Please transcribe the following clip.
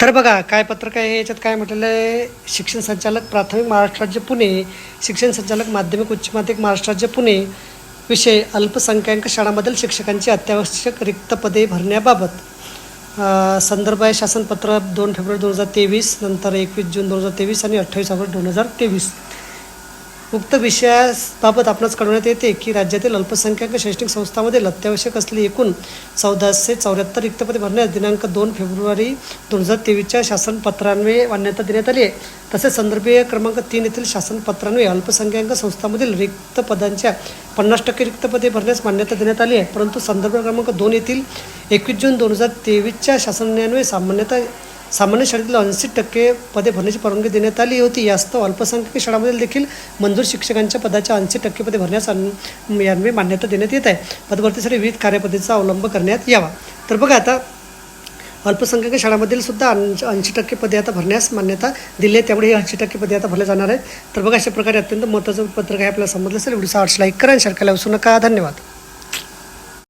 तर बघा काय पत्रक आहे? याच्यात काय म्हटलेलं आहे? शिक्षण संचालक प्राथमिक महाराष्ट्र राज्य पुणे शिक्षण संचालक माध्यमिक उच्च माध्यमिक महाराष्ट्र राज्य पुणे विषय अल्पसंख्याक शाळांमधील शिक्षकांची अत्यावश्यक रिक्त पदे भरण्याबाबत संदर्भ आहे शासनपत्र दोन फेब्रुवारी दोन हजार तेवीस नंतर एकवीस जून दोन हजार तेवीस आणि अठ्ठावीस ऑगस्ट दोन हजार तेवीस. उक्त विषयाबाबत आपणास कळवण्यात येते की राज्यातील अल्पसंख्याक शैक्षणिक संस्थांमध्ये अत्यावश्यक असलेली एकूण चौदाशे चौऱ्याहत्तर रिक्तपदे भरण्यास दिनांक दोन फेब्रुवारी दोन हजार तेवीसच्या शासनपत्रान्वये मान्यता देण्यात आली आहे. तसेच संदर्भीय क्रमांक तीन येथील शासनपत्रान्वये अल्पसंख्याक संस्थांमधील रिक्त पदांच्या पन्नास टक्के रिक्त पदे भरण्यास मान्यता देण्यात आली आहे. परंतु संदर्भ क्रमांक दोन येथील एकवीस जून दोन हजार तेवीसच्या शासनान्वये सामान्यतः सामान्य शाळेतील ऐंशी टक्के पदे भरण्याची परवानगी देण्यात आली होती. यास्तव अल्पसंख्याक शाळांमधील देखील मंजूर शिक्षकांच्या पदाच्या ऐंशी टक्के पदे भरण्यास अन- मान्यता देण्यात येत आहे. पदभरतीसाठी विविध कार्यपद्धतीचा अवलंब करण्यात यावा. तर बघा आता अल्पसंख्याक शाळांमधील सुद्धा ऐंशी टक्के पदे आता भरण्यास मान्यता दिली आहे. त्यामुळे हे ऐंशी टक्के पदे आता भरल्या जाणार आहेत. तर बघा अशा प्रकारे अत्यंत महत्त्वाचं पत्रक आहे आपल्याला समजलं असेल. व्हिडिओचा आर्ट्स लाईक करा आणि शेअर करायला विसरू नका. धन्यवाद.